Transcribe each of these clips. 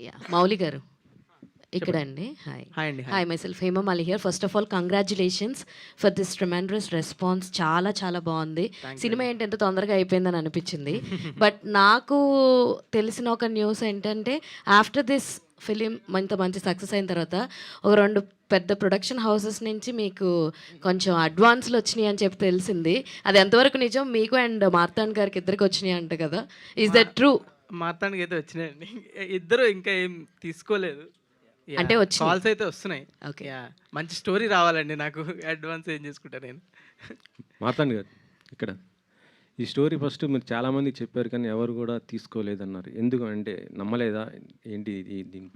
Yeah Mouli గారు. ఇక్కడ అండి హాయ్ హాయ్ అండి hi myself Hemamali here first of all congratulations for this tremendous response చాలా చాలా బాగుంది. సినిమా ఏంటి ఎంత తొందరగా అయిపోయిందని అనిపించింది. బట్ నాకు తెలిసిన ఒక న్యూస్ ఏంటంటే ఆఫ్టర్ దిస్ ఫిలిం ఇంత మంచి సక్సెస్ అయిన తర్వాత ఒక రెండు పెద్ద ప్రొడక్షన్ హౌసెస్ నుంచి మీకు కొంచెం అడ్వాన్స్లు వచ్చినాయి అని చెప్పి తెలిసింది. అది ఎంతవరకు నిజం? మీకు అండ్ మార్తాండ్ గారికి ఇద్దరికి వచ్చినాయి అంట కదా. ఈజ్ దట్ ట్రూ మాతానికి అయితే వచ్చినాయండి ఇద్దరు ఇంకా ఏం తీసుకోలేదు. అంటే. కాల్స్ అయితే వస్తున్నాయి. యా మంచి స్టోరీ రావాలండి నాకు. అడ్వాన్స్ ఏం చేసుకుంటా నేను. మాతాండ్ గారు ఇక్కడ. ఈ స్టోరీ ఫస్ట్ మీరు చాలామంది చెప్పారు కానీ ఎవరు కూడా తీసుకోలేదన్నారు. ఎందుకు అంటే నమ్మలేదా? ఏంటి దీని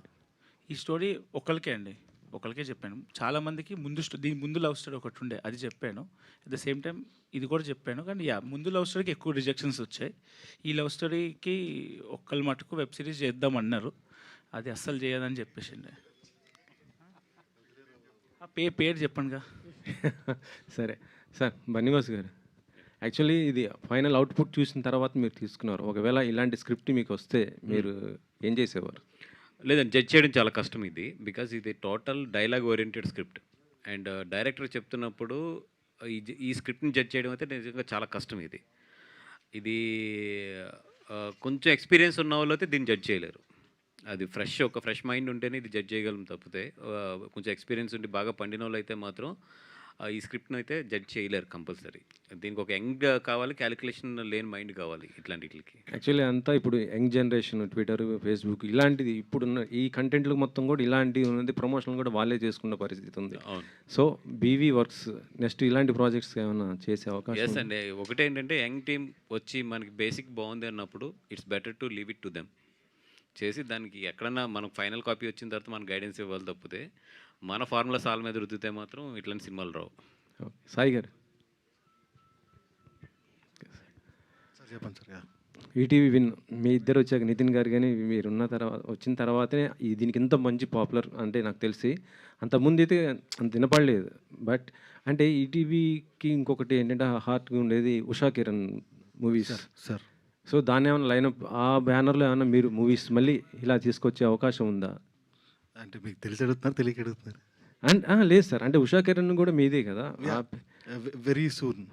ఈ స్టోరీ ఒకరికే అండి. ఒకరికే చెప్పాను. చాలా మందికి ముందు దీని ముందు లవ్ స్టోరీ ఒకటి ఉండే అది చెప్పాను. అట్ ద సేమ్ టైం ఇది కూడా చెప్పాను. కానీ యా ముందు లవ్ స్టోరీకి ఎక్కువ రిజెక్షన్స్ వచ్చాయి. ఈ లవ్ స్టోరీకి ఒక్కరి మటుకు వెబ్ సిరీస్ చేద్దాం అన్నారు. అది అస్సలు చేయదని చెప్పేసిండే. ఆ పే పేరు చెప్పండిగా. సరే. సార్ బన్నీవాస్ గారు. యాక్చువల్లీ ఇది ఫైనల్ అవుట్పుట్ చూసిన తర్వాత మీరు తీసుకున్నారు. ఒకవేళ ఇలాంటి స్క్రిప్ట్ మీకు వస్తే మీరు ఏం చేసేవారు? లేదండి జడ్జ్ చేయడం చాలా కష్టం ఇది. బికాజ్ ఇది total dialogue oriented script and director చెప్తున్నప్పుడు uh, ఈ ఈ స్క్రిప్ట్ని జడ్జ్ చేయడం అయితే నిజంగా చాలా కష్టం ఇది. ఇది uh, కొంచెం ఎక్స్పీరియన్స్ ఉన్న వాళ్ళు అయితే దీన్ని జడ్జ్ చేయలేరు. అది ఫ్రెష్ ఒక ఫ్రెష్ మైండ్ ఉంటేనే ఇది జడ్జ్ చేయగలం తప్పితే uh, కొంచెం ఎక్స్పీరియన్స్ ఉండి బాగా పండిన వాళ్ళు అయితే మాత్రం ఈ స్క్రిప్ట్ని అయితే జడ్జ్ చేయలేరు కంపల్సరీ. దీనికి ఒక యంగ్ కావాలి క్యాలిక్యులేషన్ లేని మైండ్ కావాలి ఇట్లాంటి వీటికి యాక్చువల్లీ అంతా ఇప్పుడు యంగ్ జనరేషన్ ట్విట్టర్ ఫేస్బుక్ ఇలాంటిది ఇప్పుడున్న ఈ కంటెంట్లు మొత్తం కూడా ఇలాంటివి ఉన్నది ప్రమోషన్ కూడా వాళ్ళే చేసుకున్న పరిస్థితి ఉంది. సో బీవీ వర్క్స్ నెక్స్ట్ ఇలాంటి ప్రాజెక్ట్స్ ఏమైనా చేసే అవకాశం ఎస్ అండి. ఒకటి ఏంటంటే యంగ్ టీమ్ వచ్చి మనకి బేసిక్ బాగుంది అన్నప్పుడు it's better to leave it to them. చేసి దానికి ఎక్కడన్నా మనకు ఫైనల్ కాపీ వచ్చిన తర్వాత మన గైడెన్స్ ఇవ్వాలి తప్పితే మన ఫార్ములా సాల్ మీద రుద్దితే మాత్రం ఇట్లాంటి సినిమాలు రావు. సాయి గారు. సార్ చెప్పండి సార్ యా. ఈటీవీ విన్ మీ ఇద్దరు వచ్చాక నితిన్ గారు కానీ మీరు ఉన్న తర్వాత వచ్చిన తర్వాతనే ఈ దీనికి ఇంత మంచి పాపులర్ అంటే నాకు తెలిసి అంత ముందు అయితే అంత వినపడలేదు. బట్ అంటే ఈటీవీకి ఇంకొకటి ఏంటంటే హార్ట్గా ఉండేది Usha Kiran movies. Sir so దాన్ని ఏమైనా లైనప్ ఆ బ్యానర్లో ఏమైనా మీరు మూవీస్ మళ్ళీ ఇలా తీసుకొచ్చే అవకాశం ఉందా? అంటే మీకు తెలిసి అడుగుతున్నారు తెలియక అడుగుతున్నారు. అండ్ ఆ, లేదు సార్. అంటే ఉషా కిరణ్ కూడా మీదే కదా. Very soon.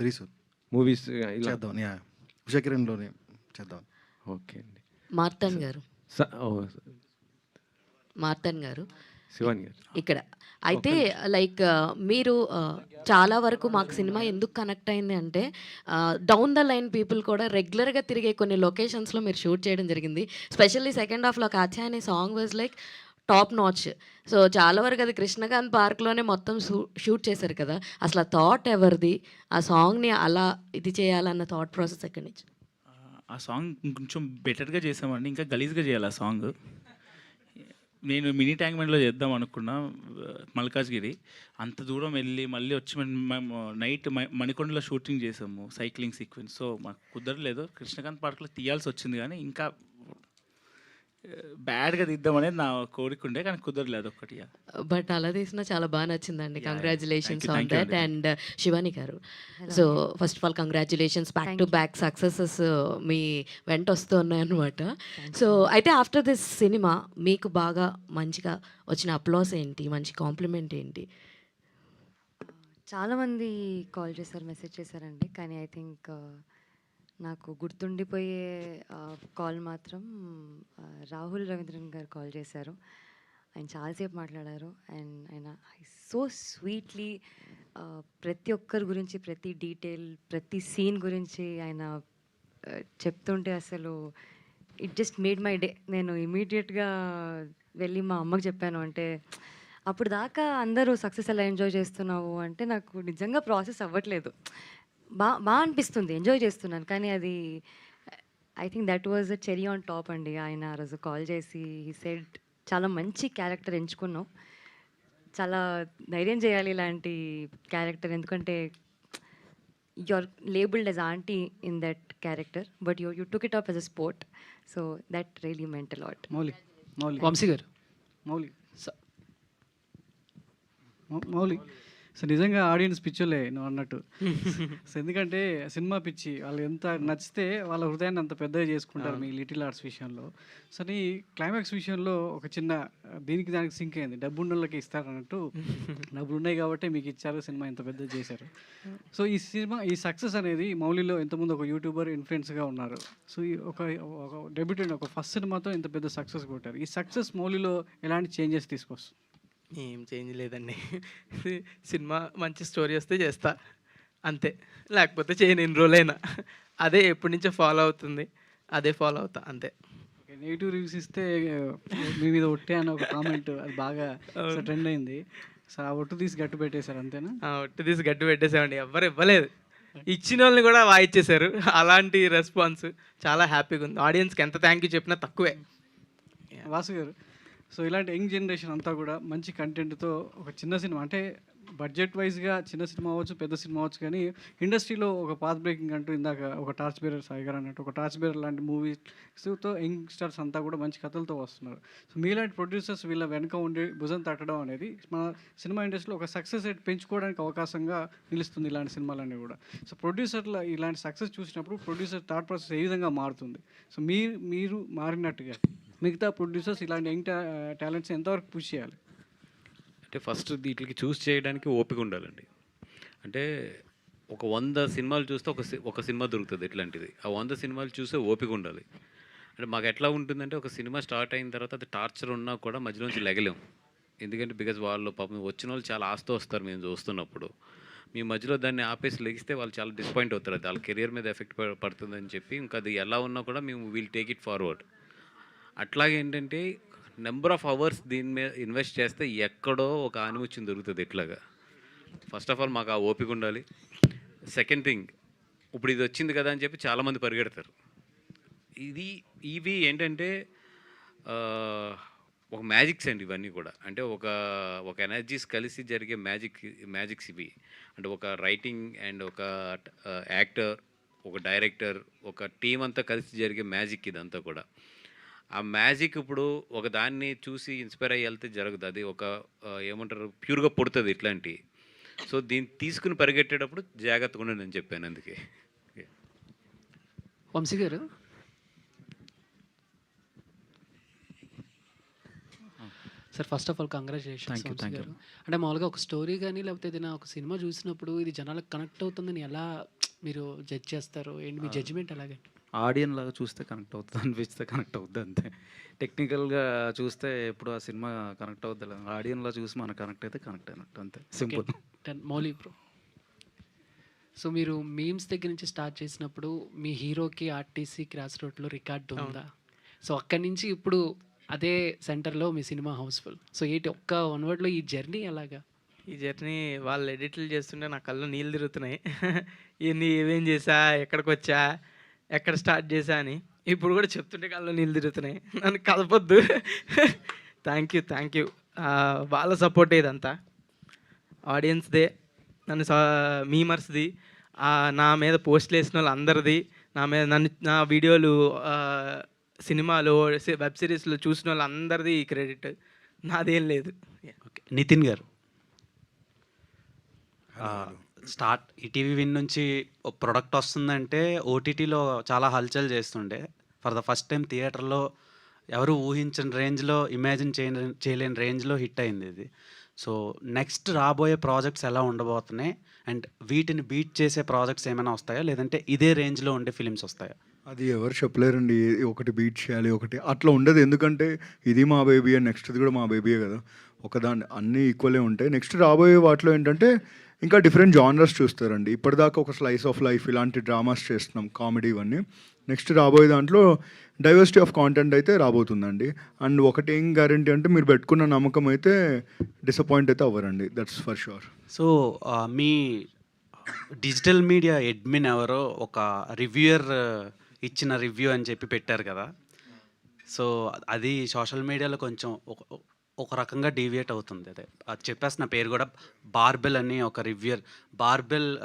Very soon. Movies ఇలా. చేద్దాం. యా. ఉషాకిరణ్లోనే చేద్దాం. ఓకే అండి. మార్తాండ్ గారు. మార్తాండ్ గారు. శివాని గారు. ఇక్కడ. అయితే లైక్ మీరు చాలా వరకు మాకు సినిమా ఎందుకు కనెక్ట్ అయింది అంటే డౌన్ ద లైన్ పీపుల్ కూడా రెగ్యులర్గా తిరిగే కొన్ని లొకేషన్స్లో మీరు షూట్ చేయడం జరిగింది. స్పెషల్లీ సెకండ్ హాఫ్లో కాచా అనే song was like top notch so చాలా వరకు అది కృష్ణకాంత్ పార్క్లోనే మొత్తం షూట్ చేశారు కదా. అసలు ఆ థాట్ ఎవరిది? ఆ సాంగ్ని అలా ఇది చేయాలన్న థాట్ ప్రాసెస్ ఎక్కడి నుంచి? ఆ, సాంగ్ ఇంకొంచెం బెటర్గా చేసామండి. ఇంకా గలీజ్గా చేయాలి ఆ సాంగ్ నేను మినీ ట్యాంక్మెంట్లో చేద్దాం అనుకున్నా మల్కాజ్గిరి. అంత దూరం వెళ్ళి మళ్ళీ వచ్చి మేము- నైట్ మణికొండలో షూటింగ్ చేసాము సైక్లింగ్ సీక్వెన్స్. సో మాకు కుదరలేదు. కృష్ణకాంత్ పార్క్లో తీయాల్సి వచ్చింది కానీ ఇంకా బ్యాడ్గా తీద్దామనేది నా కోరిక ఉండే కానీ కుదరలేదు ఒక్కటి బట్ అలా తీసినా చాలా బాగా నచ్చిందండి. Congratulations on that and. Shivani garu. So first of all congratulations back to back successes మీ వెంట వస్తూ ఉన్నాయన్నమాట సో అయితే ఆఫ్టర్ దిస్ సినిమా మీకు బాగా మంచిగా వచ్చిన అప్లాస్ ఏంటి? మంచి కాంప్లిమెంట్ ఏంటి? చాలామంది కాల్ చేశారు మెసేజ్ చేశారండి. కానీ ఐ థింక్ నాకు గుర్తుండిపోయే కాల్ మాత్రం రాహుల్ రవీంద్రన్ గారు కాల్ చేశారు. ఆయన చాలాసేపు మాట్లాడారు. అండ్ ఆయన సో స్వీట్లీ ప్రతి ఒక్కరి గురించి ప్రతి డీటెయిల్ ప్రతి సీన్ గురించి ఆయన చెప్తుంటే అసలు it just made my day. నేను ఇమీడియట్గా వెళ్ళి మా అమ్మకి చెప్పాను. అంటే అప్పుడు దాకా అందరూ సక్సెస్ ఎలా ఎంజాయ్ చేస్తున్నావు? అంటే నాకు నిజంగా ప్రాసెస్ అవ్వట్లేదు. బా బాగా అనిపిస్తుంది. ఎంజాయ్ చేస్తున్నాను. కానీ అది I think that was a cherry on top అండి. ఆయన ఆ రోజు కాల్ చేసి ఈ సెడ్ చాలా మంచి క్యారెక్టర్ ఎంచుకున్నావు. చాలా ధైర్యం చేయాలి ఇలాంటి క్యారెక్టర్ ఎందుకంటే labeled as auntie in that character, but you you took it up as a sport. So that really meant a lot. Mouli Mouli Vamshi గారు. మౌలి స- మౌలి సో నిజంగా ఆడియన్స్ పిచ్చోలే నువ్వు అన్నట్టు. సో ఎందుకంటే సినిమా పిచ్చి వాళ్ళు ఎంత నచ్చితే వాళ్ళ హృదయాన్ని అంత పెద్దగా చేసుకుంటారు మీ లిటిల్ ఆర్ట్స్ విషయంలో. సో ఈ క్లైమాక్స్ విషయంలో ఒక చిన్న దీనికి దానికి సింక్ అయింది. డబ్బు ఉన్నోళ్ళకి ఇస్తారు అన్నట్టు. డబ్బులు ఉన్నాయి కాబట్టి మీకు ఇచ్చారు సినిమా ఇంత పెద్దది చేశారు. సో ఈ సినిమా ఈ సక్సెస్ అనేది మౌలిలో ఇంతకుముందు ఒక యూట్యూబర్ ఇన్ఫ్లుయెన్స్గా ఉన్నారు. సో ఈ ఒక ఒక డెబ్యూటెంట్ ఒక ఫస్ట్ సినిమాతో ఇంత పెద్ద సక్సెస్ కొట్టారు. ఈ సక్సెస్ మౌలిలో ఎలాంటి చేంజెస్ తీసుకొస్తుంది? ఏం చేంజ్ లేదండి సినిమా మంచి స్టోరీ వస్తే చేస్తా. అంతే. లేకపోతే చేయను ఎన్ని రోజులైనా. అదే ఎప్పటి నుంచో ఫాలో అవుతుంది. అదే ఫాలో అవుతా. అంతే. నెగిటివ్ రివ్యూస్ ఇస్తే మీ మీద ఒట్టే అని ఒక కామెంట్ అది బాగా ట్రెండ్ అయింది. సో ఆ ఒట్టు తీసి గట్టు పెట్టేశారు అంతేనా? ఆ, ఒట్టు తీసి గట్టి పెట్టేసామండి ఎవ్వరు ఇవ్వలేదు. ఇచ్చిన వాళ్ళని కూడా వాయిచ్చేశారు అలాంటి రెస్పాన్స్ చాలా హ్యాపీగా ఉంది. ఆడియన్స్కి ఎంత థ్యాంక్ యూ చెప్పినా తక్కువే. వాసు గారు సో ఇలాంటి యంగ్ జనరేషన్ అంతా కూడా మంచి కంటెంట్తో ఒక చిన్న సినిమా అంటే బడ్జెట్ వైజ్గా చిన్న సినిమా అవ్వచ్చు పెద్ద సినిమా అవ్వచ్చు కానీ ఇండస్ట్రీలో ఒక పాత్ బ్రేకింగ్ అంటూ ఇందాక ఒక టార్చ్ బేరర్ సాయి గారు అన్నట్టు ఒక టార్చ్ బేరర్ లాంటి మూవీస్తో యంగ్ స్టార్స్ అంతా కూడా మంచి కథలతో వస్తున్నారు. సో మీలాంటి ప్రొడ్యూసర్స్ వీళ్ళ వెనక ఉండి భుజం తట్టడం అనేది మన సినిమా ఇండస్ట్రీలో ఒక సక్సెస్ రేట్ పెంచుకోవడానికి అవకాశంగా నిలుస్తుంది ఇలాంటి సినిమాలన్నీ కూడా. సో ప్రొడ్యూసర్ల ఇలాంటి సక్సెస్ చూసినప్పుడు ప్రొడ్యూసర్ థాట్ ప్రాసెస్ ఏ విధంగా మారుతుంది? సో మీరు మీరు మారినట్టుగా మిగతా ప్రొడ్యూసర్స్ ఇలాంటి యంగ్ టాలెంట్స్ ఎంతవరకు పుష్ చేయాలి? అంటే ఫస్ట్ వీటికి చూస్ చేయడానికి ఓపిక ఉండాలండి. అంటే ఒక వంద సినిమాలు చూస్తే ఒక సి- ఒక సినిమా దొరుకుతుంది ఇట్లాంటిది. ఆ వంద సినిమాలు చూసే ఓపిక ఉండాలి. అంటే మాకు ఎట్లా ఉంటుందంటే ఒక సినిమా స్టార్ట్ అయిన తర్వాత అది టార్చర్ ఉన్నా కూడా మధ్యలోంచి లెగలేం. ఎందుకంటే బికాజ్ వాళ్ళు పాపం వచ్చిన వాళ్ళు చాలా ఆస్తి వస్తారు మేము చూస్తున్నప్పుడు. మీ మధ్యలో దాన్ని ఆపేసి లెగిస్తే వాళ్ళు చాలా డిసప్పాయింట్ అవుతారు. అది వాళ్ళ కెరియర్ మీద ఎఫెక్ట్ పడుతుందని చెప్పి ఇంకా అది ఎలా ఉన్నా కూడా మేము వీల్ టేక్ ఇట్ ఫార్వర్డ్ అట్లాగే ఏంటంటే నెంబర్ ఆఫ్ అవర్స్ దీని మీద ఇన్వెస్ట్ చేస్తే ఎక్కడో ఒక ఆనిముత్యం దొరుకుతుంది ఇట్లాగా. ఫస్ట్ ఆఫ్ ఆల్ మాకు ఆ ఓపిక ఉండాలి. సెకండ్ థింగ్ ఇప్పుడు ఇది వచ్చింది కదా అని చెప్పి చాలామంది పరిగెడతారు. ఇది ఇవి ఏంటంటే ఒక మ్యాజిక్స్ అండి ఇవన్నీ కూడా. అంటే ఒక ఒక ఎనర్జీస్ కలిసి జరిగే మ్యాజిక్ మ్యాజిక్స్ ఇవి. అంటే ఒక రైటింగ్ అండ్ ఒక యాక్టర్ ఒక డైరెక్టర్ ఒక టీం అంతా కలిసి జరిగే మ్యాజిక్ ఇదంతా కూడా. ఆ మ్యాజిక్ ఇప్పుడు ఒక దాన్ని చూసి ఇన్స్పైర్ అయ్యి వెళ్తే జరగదు. అది ఒక ఏమంటారు ప్యూర్గా పుడుతుంది ఇట్లాంటి. సో దీన్ని తీసుకుని పరిగెట్టేటప్పుడు జాగ్రత్తగా ఉండండి అని చెప్పాను అందుకే. Vamsi garu? Sir first of all congratulations. Garu. అంటే మామూలుగా ఒక స్టోరీ కానీ లేకపోతే ఏదైనా ఒక సినిమా చూసినప్పుడు ఇది జనాలకు కనెక్ట్ అవుతుందని ఎలా మీరు జడ్జ్ చేస్తారు? ఏంటి మీ జడ్జిమెంట్ అలాగే ఆడియన్ లాగా చూస్తే కనెక్ట్ అవుతుంది అనిపిస్తే కనెక్ట్ అవుద్ది అంతే. టెక్నికల్గా చూస్తే ఎప్పుడు ఆ సినిమా కనెక్ట్ అవుద్ది ఆడియన్లా చూసి మనకు కనెక్ట్ అయితే కనెక్ట్ అయినట్టు అంతే. Simple. Then Mouli bro so మీరు మీమ్స్ దగ్గర నుంచి స్టార్ట్ చేసినప్పుడు మీ హీరోకి ఆర్టీసీ క్రాస్ రోడ్లో రికార్డు ఉందా? సో అక్కడి నుంచి ఇప్పుడు అదే సెంటర్లో మీ సినిమా హౌస్ఫుల్. సో ఏంటి ఒక్క వన్ వర్డ్లో ఈ జర్నీ ఎలాగా? ఈ జర్నీ వాళ్ళు ఎడిట్లు చేస్తుంటే నా కళ్ళు నీళ్ళు తిరుగుతున్నాయి. ఇవన్నీ ఏమేం చేసా ఎక్కడికి వచ్చా ఎక్కడ స్టార్ట్ చేశా అని. ఇప్పుడు కూడా చెప్తుంటే కళ్ళు నీళ్ళు తిరుగుతున్నాయి. నన్ను కలపొద్దు థ్యాంక్ యూ థ్యాంక్ యూ వాళ్ళ సపోర్ట్ ఇదంతా. ఆడియన్స్దే నన్ను మీమర్స్ది నా మీద పోస్టులు వేసిన వాళ్ళు అందరిది నా మీద నన్ను నా వీడియోలు సినిమాలు వెబ్ సిరీస్లో చూసిన వాళ్ళు అందరిది క్రెడిట్ నాదేం లేదు. Okay Nithin garu. Start ETV Win నుంచి ప్రొడక్ట్ వస్తుందంటే ఓటీటీలో చాలా హల్చల్ చేస్తుండే. ఫర్ ద ఫస్ట్ టైం థియేటర్లో ఎవరు ఊహించని రేంజ్లో ఇమాజిన్ చేయని చేయలేని రేంజ్లో హిట్ అయింది ఇది. సో నెక్స్ట్ రాబోయే ప్రాజెక్ట్స్ ఎలా ఉండబోతున్నాయి? అండ్ వీటిని బీట్ చేసే ప్రాజెక్ట్స్ ఏమైనా వస్తాయా? లేదంటే ఇదే రేంజ్లో ఉండే ఫిలిమ్స్ వస్తాయా? అది ఎవరు చెప్పలేరండి. ఒకటి బీట్ చేయాలి ఒకటి అట్లా ఉండదు. ఎందుకంటే ఇది మా బేబీ నెక్స్ట్ది కూడా మా బేబీయే కదా. ఒకదాన్ని అన్నీ ఈక్వలే ఉంటాయి. నెక్స్ట్ రాబోయే వాటిలో ఏంటంటే ఇంకా డిఫరెంట్ జానర్స్ చూస్తారండి. ఇప్పటిదాకా ఒక స్లైస్ ఆఫ్ లైఫ్ ఇలాంటి డ్రామాస్ చేస్తున్నాం కామెడీ ఇవన్నీ. నెక్స్ట్ రాబోయే దాంట్లో డైవర్సిటీ ఆఫ్ కాంటెంట్ అయితే రాబోతుందండి. అండ్ ఒకటి ఏం గ్యారంటీ అంటే మీరు పెట్టుకున్న నమ్మకం అయితే డిసప్పాయింట్ అయితే అవ్వరండి. దట్స్ ఫర్ షూర్ సో మీ డిజిటల్ మీడియా అడ్మిన్ ఎవరో ఒక రివ్యూయర్ ఇచ్చిన రివ్యూ అని చెప్పి పెట్టారు కదా. సో అది సోషల్ మీడియాలో కొంచెం ఒక- రకంగా డీవియేట్ అవుతుంది. అదే అది చెప్పేసిన పేరు కూడా బార్బెల్ అని ఒక రివ్యూయర్ బార్బెల్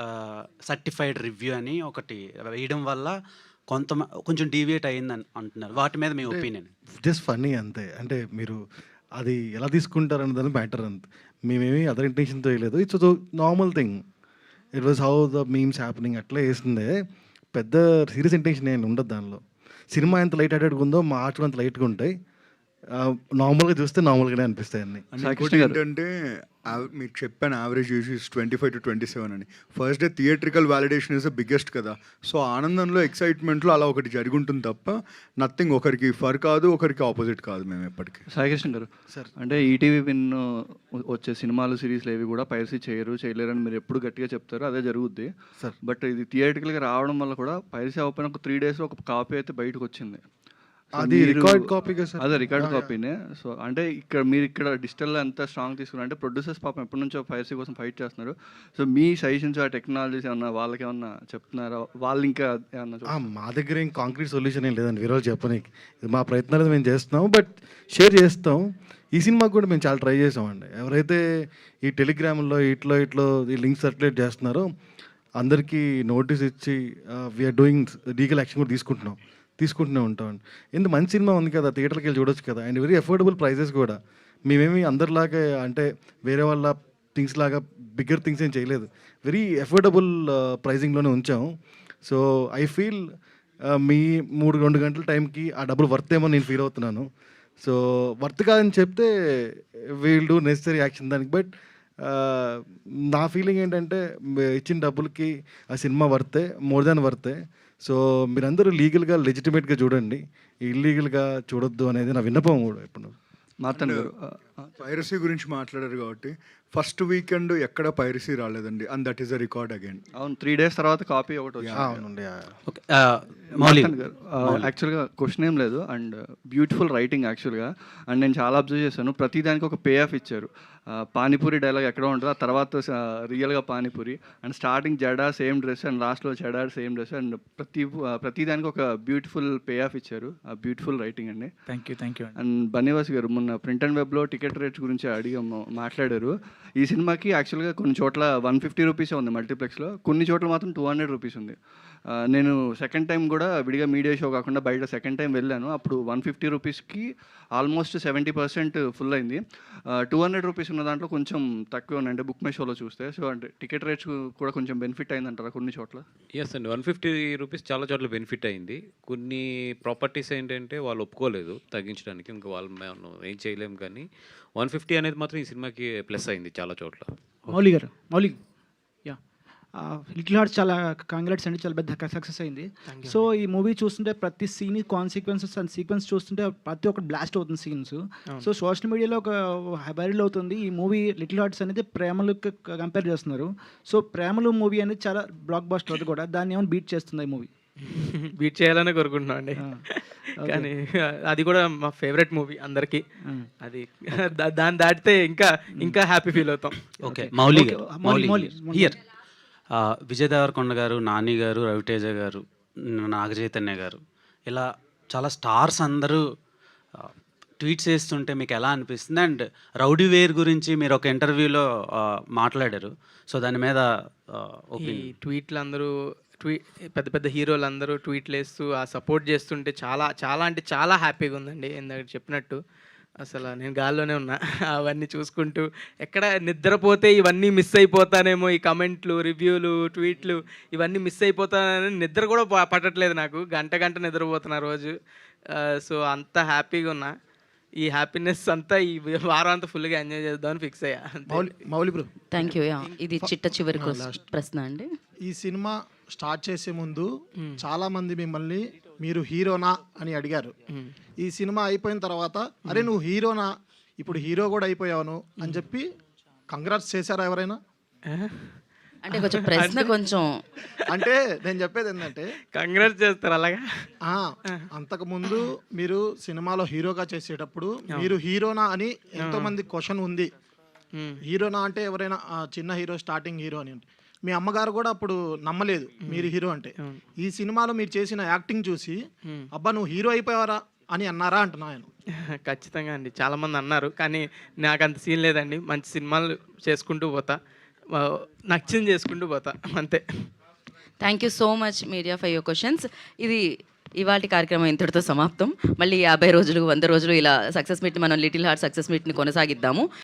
సర్టిఫైడ్ రివ్యూ అని ఒకటి వేయడం వల్ల కొంత కొంచెం డీవియేట్ అయిందని అంటున్నారు. వాటి మీద మీ ఒపీనియన్ జస్ట్ ఫన్నీ అంతే. అంటే మీరు అది ఎలా తీసుకుంటారు అన్నదాని మ్యాటర్ అంతే. మేమేమి అదర్ ఇంటెన్షన్తో వేయలేదు. It's normal thing it was how the memes happening అట్లా వేస్తుందే పెద్ద సీరియస్ ఇంటెన్షన్ ఏం ఉండదు దానిలో. సినిమా ఎంత లైట్ హార్టెడ్గా ఉందో మా ఆర్ట్ అంత లైట్గా ఉంటాయి. నార్మల్గా చూస్తే నార్మల్గానే అనిపిస్తాయి అన్ని. ఇంకోటి ఏంటంటే యావ్- మీకు చెప్పాను average use twenty five to twenty seven అని. First day theatrical validation is the biggest కదా. సో ఆనందంలో ఎక్సైట్మెంట్లో అలా ఒకటి జరిగి ఉంటుంది తప్ప నథింగ్ ఒకరికి ఫర్ కాదు ఒకరికి ఆపోజిట్ కాదు మేము ఎప్పటికీ. సాయికృష్ణ గారు సార్ అంటే ఈటీవీ విన్ వచ్చే సినిమాలు సిరీస్లు ఏవి కూడా పైరసీ చేయరు చేయలేరు అని మీరు ఎప్పుడు గట్టిగా చెప్తారు అదే జరుగుద్ది. సార్ బట్ ఇది థియేటికల్గా రావడం వల్ల కూడా పైరసీ అవ్వకపోయిన ఒక త్రీ డేస్లో ఒక కాపీ అయితే బయటకు వచ్చింది. అది రికార్డ్ కాపీగా సార్. అదే రికార్డ్ కాపీనే సో అంటే ఇక్కడ మీరు ఇక్కడ డిజిటల్లో ఎంత స్ట్రాంగ్ తీసుకున్నారు అంటే ప్రొడ్యూసర్స్ పాపం ఎప్పటి నుంచో పైరసీ కోసం ఫైట్ చేస్తున్నారు. సో మీ సజెషన్స్ ఆ టెక్నాలజీస్ ఏమన్నా వాళ్ళకి ఏమన్నా చెప్తున్నారా? వాళ్ళు ఇంకా ఏమన్నా? మా దగ్గర ఏం కాంక్రీట్ సొల్యూషన్ ఏం లేదండి వాళ్ళు చెప్పనీకి. ఇది మా ప్రయత్నాలు మేము చేస్తున్నాం బట్ షేర్ చేస్తాం ఈ సినిమాకి కూడా మేము చాలా ట్రై చేసామండి. ఎవరైతే ఈ టెలిగ్రామ్లో ఇట్లో ఇట్లో ఈ లింక్ సర్క్యులేట్ చేస్తున్నారో అందరికీ నోటీస్ ఇచ్చి వీఆర్ డూయింగ్ లీగల్ యాక్షన్ కూడా తీసుకుంటున్నాం. తీసుకుంటూనే ఉంటామండి ఎందుకు మంచి సినిమా ఉంది కదా థియేటర్కి వెళ్ళి చూడొచ్చు కదా. అండ్ వెరీ అఫోర్డబుల్ ప్రైజెస్ కూడా. మేమేమి అందరిలాగా అంటే వేరే వాళ్ళ థింగ్స్ లాగా బిగ్గర్ థింగ్స్ ఏం చేయలేదు. వెరీ అఫోర్డబుల్ ప్రైజింగ్లోనే ఉంచాము సో ఐ ఫీల్ మీ మూడు రెండు గంటల టైంకి ఆ డబ్బులు వర్త్ ఏమో నేను ఫీల్ అవుతున్నాను. సో వర్త్ కాదని చెప్తే వీల్ డూ నెసరీ యాక్షన్ దానికి. బట్ uh, నా ఫీలింగ్ ఏంటంటే ఇచ్చిన డబ్బులకి ఆ సినిమా వర్తే మోర్ దాన్ వర్తే సో మీరందరూ లీగల్గా లెజిటిమేట్గా చూడండి. ఇల్లీగల్గా చూడొద్దు అనేది నా విన్నపం కూడా ఇప్పుడు. మార్తన్ గారు పైరసీ గురించి మాట్లాడారు కాబట్టి ఫస్ట్ వీకెండ్ ఎక్కడ పైరసీ రాలేదండి and that is a record again అవును త్రీ డేస్ తర్వాత కాపీ ఒకటి వచ్చింది. అవునండి యాక్చువల్గా క్వశ్చన్ ఏం లేదు అండ్ బ్యూటిఫుల్ రైటింగ్ యాక్చువల్గా అండ్ నేను చాలా అబ్జర్వ్ చేశాను ప్రతి దానికి ఒక పే ఆఫ్ ఇచ్చారు పానీపూరి డైలాగ్ ఎక్కడ ఉంటుందో ఆ తర్వాత రియల్గా పానీపూరి. అండ్ స్టార్టింగ్ జడా సేమ్ డ్రెస్ అండ్ లాస్ట్లో జడా సేమ్ డ్రెస్ అండ్ ప్రతి ప్రతి దానికి ఒక బ్యూటిఫుల్ పే ఆఫ్ ఇచ్చారు ఆ బ్యూటిఫుల్ రైటింగ్ అండి. Thank you thank you and. Bunny Vas గారు మొన్న ప్రింట్ అండ్ వెబ్లో టికెట్ రేట్స్ గురించి అడిగాము మాట్లాడారు. ఈ సినిమాకి యాక్చువల్గా కొన్ని చోట్ల వన్ ఫిఫ్టీ రూపీసే ఉంది మల్టీప్లెక్స్లో. కొన్ని చోట్ల మాత్రం టూ హండ్రెడ్ రూపీస్ ఉంది. నేను సెకండ్ టైం కూడా విడిగా మీడియా షో కాకుండా బయట సెకండ్ టైం వెళ్ళాను. అప్పుడు వన్ ఫిఫ్టీ రూపీస్కి ఆల్మోస్ట్ సెవెంటీ పర్సెంట్ ఫుల్ అయింది. టూ హండ్రెడ్ రూపీస్ ఉన్న దాంట్లో కొంచెం తక్కువ ఉన్నాయండి బుక్ మై షోలో చూస్తే. సో అంటే టికెట్ రేట్స్ కూడా కొంచెం బెనిఫిట్ అయిందంటారా కొన్ని చోట్ల? ఎస్ అండి. వన్ ఫిఫ్టీ రూపీస్ చాలా చోట్ల బెనిఫిట్ అయింది. కొన్ని ప్రాపర్టీస్ ఏంటంటే వాళ్ళు ఒప్పుకోలేదు తగ్గించడానికి. ఇంకా వాళ్ళు మనం ఏం చేయలేము కానీ వన్ ఫిఫ్టీ అనేది మాత్రం ఈ సినిమాకి ప్లస్ అయింది చాలా చోట్ల. మౌలి గారు మౌలి యా లిటిల్ హార్ట్స్ చాలా కాంగ్రాట్స్ అండి చాలా పెద్ద సక్సెస్ అయింది. సో ఈ మూవీ చూస్తుంటే ప్రతి సీన్ కాన్సిక్వెన్సెస్ అండ్ సీక్వెన్స్ చూస్తుంటే ప్రతి ఒక్కటి బ్లాస్ట్ అవుతుంది సీన్స్ సో సోషల్ మీడియాలో ఒక వైరల్ అవుతుంది. ఈ మూవీ లిటిల్ హార్ట్స్ అనేది ప్రేమలు కంపేర్ చేస్తున్నారు. సో ప్రేమలు మూవీ అనేది చాలా బ్లాక్ బాస్టర్ అది కూడా. దాన్ని ఏమైనా బీట్ చేస్తుంది ఈ మూవీ బీట్ చేయాలనే కోరుకుంటున్నాం అండి. కానీ అది కూడా మా ఫేవరెట్ మూవీ అందరికీ. అది దా- దాన్ని దాటితే ఇంకా ఇంకా హ్యాపీ ఫీల్ అవుతాం. ఓకే మౌలి. హియర్ విజయ్ దేవరకొండ గారు నాని గారు రవితేజ గారు నాగ చైతన్య గారు. ఇలా చాలా స్టార్స్ అందరూ ట్వీట్స్ చేస్తుంటే మీకు ఎలా అనిపిస్తుంది? అండ్ రౌడీ వేర్ గురించి మీరు ఒక ఇంటర్వ్యూలో మాట్లాడారు. సో దాని మీద ట్వీట్లు అందరూ ట్వీ పెద్ద పెద్ద హీరోలు అందరూ ట్వీట్లు వేస్తూ ఆ సపోర్ట్ చేస్తుంటే చాలా చాలా అంటే చాలా హ్యాపీగా ఉందండి. ఇందాక చెప్పినట్టు అసలు నేను గాల్లోనే ఉన్నా. అవన్నీ చూసుకుంటూ ఎక్కడ నిద్రపోతే ఇవన్నీ మిస్ అయిపోతానేమో ఈ కమెంట్లు రివ్యూలు ట్వీట్లు ఇవన్నీ మిస్ అయిపోతానని నిద్ర కూడా పట్టట్లేదు నాకు. గంట గంట నిద్రపోతున్నా రోజు. సో అంత హ్యాపీగా ఉన్నా. ఈ హ్యాపీనెస్ అంతా ఈ వారం అంతా ఫుల్గా ఎంజాయ్ చేద్దామని ఫిక్స్ అయ్యా. Mouli Mouli bro. Thank you ఇది చిట్ట చివరి ప్రశ్న అండి. ఈ సినిమా స్టార్ట్ చేసే ముందు చాలా మంది మిమ్మల్ని మీరు హీరోనా అని అడిగారు. ఈ సినిమా అయిపోయిన తర్వాత అరే నువ్వు హీరోనా? ఇప్పుడు హీరో కూడా అయిపోయావును అని చెప్పి కంగ్రాట్స్ చేశారా ఎవరైనా? అంటే కొంచెం ప్రశ్న కొంచెం. అంటే నేను చెప్పేది ఏంటంటే కంగ్రాట్స్ చేస్తారు అలాగా? ఆ, అంతకుముందు మీరు సినిమాలో హీరోగా చేసేటప్పుడు మీరు హీరోనా అని ఎంతో మంది క్వశ్చన్ ఉంది. హీరోనా అంటే ఎవరైనా ఆ, చిన్న హీరో స్టార్టింగ్ హీరో అని అంటే. మీ అమ్మగారు కూడా అప్పుడు నమ్మలేదు మీరు హీరో అంటే. ఈ సినిమాలో మీరు చేసిన యాక్టింగ్ చూసి అబ్బా నువ్వు హీరో అయిపోయావరా అని అన్నారా అంటున్నా ఆయన ఖచ్చితంగా అండి. చాలామంది అన్నారు కానీ నాకు అంత సీన్ లేదండి. మంచి సినిమాలు చేసుకుంటూ పోతా. నచ్చింది చేసుకుంటూ పోతా అంతే. Thank you so much media for your questions ఇది ఇవాటి కార్యక్రమం ఇంతటితో సమాప్తం. మళ్ళీ యాభై రోజులు వంద రోజులు ఇలా సక్సెస్ మీట్ మనం లిటిల్ హార్ట్ సక్సెస్ మీట్ని కొనసాగిద్దాము.